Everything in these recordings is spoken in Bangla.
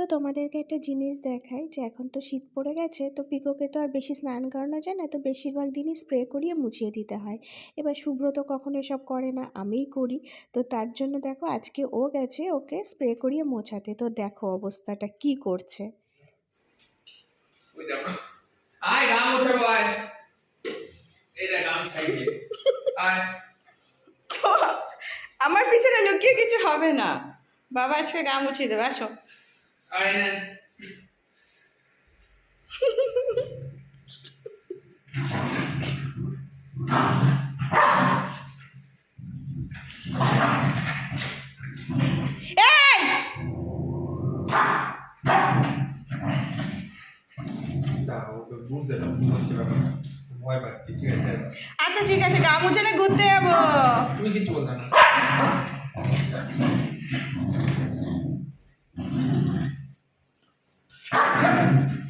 তো তোমাদেরকে একটা জিনিস দেখাই যে এখন তো শীত পড়ে গেছে তো পিকোকে তো আর বেশি স্নান করানো যায় না তো বেশিরভাগ দিনই স্প্রে করিয়ে মুছিয়ে দিতে হয়। এবার শুভ্র তো কখনো এসব করে না আমিই করি। তো তার জন্য দেখো আজকে ও গেছে ওকে স্প্রে করিয়ে মোছাতে। তো দেখো অবস্থাটা কি করছে। ওই আয় গাম উঠাবো আয় এই দেখ গাম খাইছে আয়। আমার পিছনে লুকিয়ে কিছু হবে না। বাবা আজকে গা মুছিয়ে দেবে আসো। না আছে আচ্ছা ঠিক আছে গা মুছানে ঘুরতে যাব। তুমি কিচ্ছু বলতে না।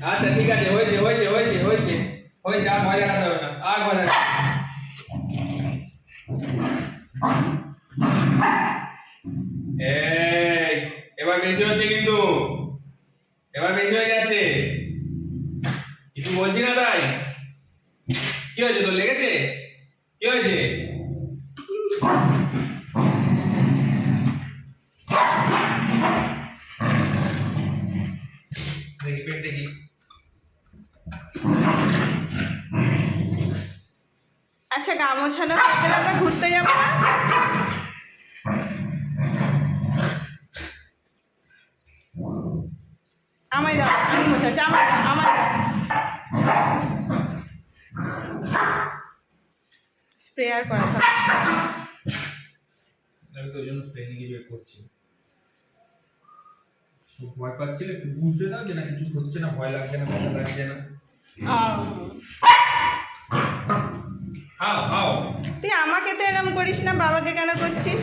আচ্ছা ঠিক আছে, হয়েছে হয়েছে হয়েছে হয়েছে। হয়েছে, আর ভয় দেখাতে হবে না, আর ভয়। এই, এবার বেশি হচ্ছে কিন্তু। এবার বেশি হয়ে যাচ্ছে। কিছু বলছি না তাই? কি হয়েছে তোর, লেগেছে? কি হয়েছে দেখি পেট দেখি আচ্ছা গা মোছানো আমরা ঘুরতে যাব আমায় দাও, আমি মোছাচ্ছি আমার আমার স্প্রেয়ার করা থাক। আমি তো ওই জন্য স্প্রে নিয়ে গিয়ে করছি। ভয় পাচ্ছিল? একটু বুঝতে দাও যে না কিছু হচ্ছে না, ভয় লাগছে না ব্যথা লাগছে না। তুই আমাকে তো এরম করিস না বাবাকে কেন করছিস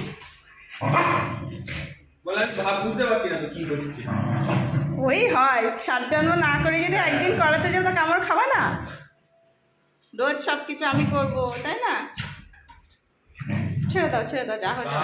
ওই হয় সাত জন্ম না করে যদি একদিন করাতে যাও তো কামড় খাবা না রোজ সব কিছু আমি করব তাই না ছেড়ে দাও ছেড়ে দাও যা হচ্ছে।